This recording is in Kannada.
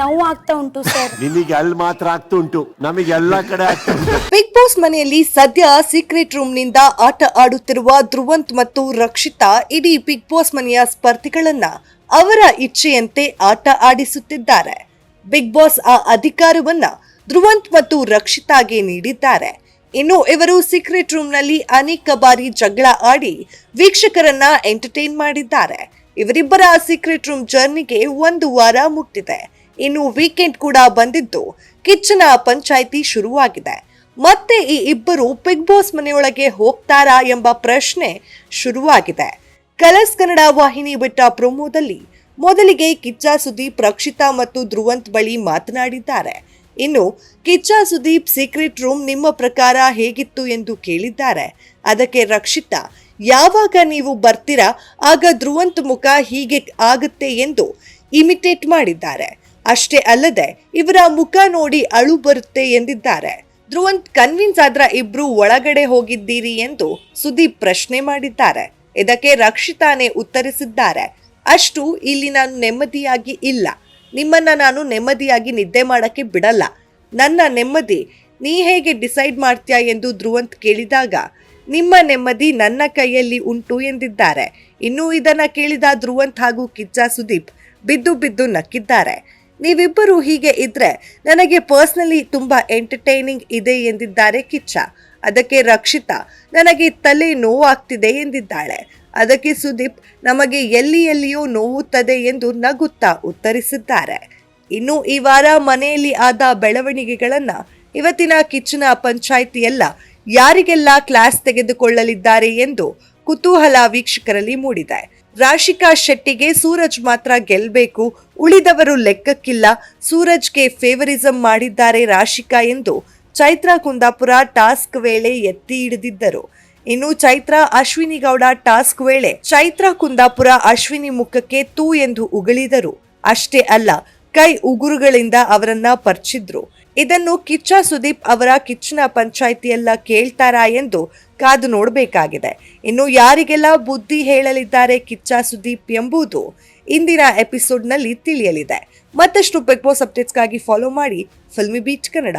ನೋವು ಆಗ್ತಾ ಉಂಟು ಸರ್. ನಿನಗೆ ಅಲ್ಲಿ ಮಾತ್ರ ಆಗ್ತುಂಟು ನಮಗೆ ಎಲ್ಲಾ ಕಡೆ ಬಿಗ್ ಬಾಸ್ ಮನೆಯಲ್ಲಿ ಸದ್ಯ ಸೀಕ್ರೆಟ್ ರೂಮ್ನಿಂದ ಆಟ ಆಡುತ್ತಿರುವ ಧ್ರುವಂತ್ ಮತ್ತು ರಕ್ಷಿತಾ ಇಡೀ ಬಿಗ್ ಬಾಸ್ ಮನೆಯ ಸ್ಪರ್ಧಿಗಳನ್ನ ಅವರ ಇಚ್ಛೆಯಂತೆ ಆಟ ಆಡಿಸುತ್ತಿದ್ದಾರೆ. ಬಿಗ್ ಬಾಸ್ ಆ ಅಧಿಕಾರವನ್ನ ಧ್ರುವಂತ್ ಮತ್ತು ರಕ್ಷಿತಾಗೆ ನೀಡಿದ್ದಾರೆ. ಇನ್ನು ಇವರು ಸೀಕ್ರೆಟ್ ರೂಮ್ನಲ್ಲಿ ಅನೇಕ ಬಾರಿ ಜಗಳ ಆಡಿ ವೀಕ್ಷಕರನ್ನ ಎಂಟರ್ಟೈನ್ ಮಾಡಿದ್ದಾರೆ. ಇವರಿಬ್ಬರ ಸೀಕ್ರೆಟ್ ರೂಮ್ ಜರ್ನಿಗೆ ಒಂದು ವಾರ ಮುಗ್ದಿದೆ ಇನ್ನು ವೀಕೆಂಡ್ ಕೂಡ ಬಂದಿದ್ದು ಕಿಚ್ಚನ ಪಂಚಾಯಿತಿ ಶುರುವಾಗಿದೆ. ಮತ್ತೆ ಈ ಇಬ್ಬರು ಬಿಗ್ ಬಾಸ್ ಮನೆಯೊಳಗೆ ಹೋಗ್ತಾರಾ ಎಂಬ ಪ್ರಶ್ನೆ ಶುರುವಾಗಿದೆ. ಕಲರ್ಸ್ ಕನ್ನಡ ವಾಹಿನಿ ಬಿಟ್ಟ ಪ್ರೊಮೋದಲ್ಲಿ ಮೊದಲಿಗೆ ಕಿಚ್ಚ ಸುದೀಪ್ ರಕ್ಷಿತಾ ಮತ್ತು ಧ್ರುವಂತ್ ಬಳಿ ಮಾತನಾಡಿದ್ದಾರೆ. ಇನ್ನು ಕಿಚ್ಚ ಸುದೀಪ್ ಸೀಕ್ರೆಟ್ ರೂಮ್ ನಿಮ್ಮ ಪ್ರಕಾರ ಹೇಗಿತ್ತು ಎಂದು ಕೇಳಿದ್ದಾರೆ. ಅದಕ್ಕೆ ರಕ್ಷಿತಾ, ಯಾವಾಗ ನೀವು ಬರ್ತೀರಾ? ಆಗ ಧ್ರುವಂತ್ ಮುಖ ಹೀಗೆ ಆಗುತ್ತೆ ಎಂದು ಇಮಿಟೇಟ್ ಮಾಡಿದ್ದಾರೆ. ಅಷ್ಟೇ ಅಲ್ಲದೆ ಇವರ ಮುಖ ನೋಡಿ ಅಳು ಬರುತ್ತೆ ಎಂದಿದ್ದಾರೆ. ಧ್ರುವಂತ್ ಕನ್ವಿನ್ಸ್ ಆದ್ರ ಇಬ್ರು ಒಳಗಡೆ ಹೋಗಿದ್ದೀರಿ ಎಂದು ಸುದೀಪ್ ಪ್ರಶ್ನೆ ಮಾಡಿದ್ದಾರೆ. ಇದಕ್ಕೆ ರಕ್ಷಿತಾನೇ ಉತ್ತರಿಸಿದ್ದಾರೆ. ಅಷ್ಟು ಇಲ್ಲಿ ನಾನು ನೆಮ್ಮದಿಯಾಗಿ ಇಲ್ಲ. ನಿಮ್ಮನ್ನ ನಾನು ನೆಮ್ಮದಿಯಾಗಿ ನಿದ್ದೆ ಮಾಡಕ್ಕೆ ಬಿಡಲ್ಲ. ನನ್ನ ನೆಮ್ಮದಿ, ನೀ ಹೇಗೆ ಡಿಸೈಡ್ ಮಾಡ್ತೀಯಾ ಎಂದು ಧ್ರುವಂತ್ ಕೇಳಿದಾಗ, ನಿಮ್ಮ ನೆಮ್ಮದಿ ನನ್ನ ಕೈಯಲ್ಲಿ ಉಂಟು ಎಂದಿದ್ದಾರೆ. ಇನ್ನೂ ಇದನ್ನ ಕೇಳಿದ ಧ್ರುವಂತ್ ಹಾಗೂ ಕಿಚ್ಚ ಸುದೀಪ್ ಬಿದ್ದು ಬಿದ್ದು ನಕ್ಕಿದ್ದಾರೆ. ನೀವಿಬ್ಬರು ಹೀಗೆ ಇದ್ರೆ ನನಗೆ ಪರ್ಸ್ನಲಿ ತುಂಬಾ ಎಂಟರ್ಟೈನಿಂಗ್ ಇದೆ ಎಂದಿದ್ದಾರೆ ಕಿಚ್ಚ. ಅದಕ್ಕೆ ರಕ್ಷಿತಾ ನನಗೆ ತಲೆ ನೋವಾಗ್ತಿದೆ ಎಂದಿದ್ದಾಳೆ. ಅದಕ್ಕೆ ಸುದೀಪ್ ನಮಗೆ ಎಲ್ಲಿ ಎಲ್ಲಿಯೋ ನೋವುತ್ತದೆ ಎಂದು ನಗುತ್ತಾ ಉತ್ತರಿಸಿದ್ದಾರೆ. ಇನ್ನು ಈ ವಾರ ಮನೆಯಲ್ಲಿ ಆದ ಬೆಳವಣಿಗೆಗಳನ್ನ ಇವತ್ತಿನ ಕಿಚ್ಚನ ಪಂಚಾಯಿತಿಯೆಲ್ಲ ಯಾರಿಗೆಲ್ಲ ಕ್ಲಾಸ್ ತೆಗೆದುಕೊಳ್ಳಲಿದ್ದಾರೆ ಎಂದು ಕುತೂಹಲ ವೀಕ್ಷಕರಲ್ಲಿ ಮೂಡಿದೆ. ರಾಶಿಕಾ ಶೆಟ್ಟಿಗೆ ಸೂರಜ್ ಮಾತ್ರ ಗೆಲ್ಲಬೇಕು ಉಳಿದವರು ಲೆಕ್ಕಕ್ಕಿಲ್ಲ. ಸೂರಜ್ಗೆ ಫೇವರಿಸಂ ಮಾಡಿದ್ದಾರೆ ರಾಶಿಕಾ ಎಂದು ಚೈತ್ರ ಕುಂದಾಪುರ ಟಾಸ್ಕ್ ವೇಳೆ ಎತ್ತಿ ಹಿಡಿದಿದ್ದರು. ಇನ್ನು ಚೈತ್ರಾ ಅಶ್ವಿನಿ ಗೌಡ ಟಾಸ್ಕ್ ವೇಳೆ ಚೈತ್ರಾ ಕುಂದಾಪುರ ಅಶ್ವಿನಿ ಮುಖಕ್ಕೆ ತೂ ಎಂದು ಉಗಳಿದರು. ಅಷ್ಟೇ ಅಲ್ಲ, ಕೈ ಉಗುರುಗಳಿಂದ ಅವರನ್ನ ಪರ್ಚಿದ್ರು. ಇದನ್ನು ಕಿಚ್ಚ ಸುದೀಪ್ ಅವರ ಕಿಚ್ಚಿನ ಪಂಚಾಯಿತಿಯೆಲ್ಲ ಕೇಳ್ತಾರಾ ಎಂದು ಕಾದು ನೋಡಬೇಕಾಗಿದೆ. ಇನ್ನು ಯಾರಿಗೆಲ್ಲ ಬುದ್ಧಿ ಹೇಳಲಿದ್ದಾರೆ ಕಿಚ್ಚ ಸುದೀಪ್ ಎಂಬುದು ಇಂದಿನ ಎಪಿಸೋಡ್ನಲ್ಲಿ ತಿಳಿಯಲಿದೆ. ಮತ್ತಷ್ಟು ಬಿಗ್ ಬಾಸ್ ಅಪ್ಡೇಟ್ಸ್ಗಾಗಿ ಫಾಲೋ ಮಾಡಿ. Filmibeat Kannada.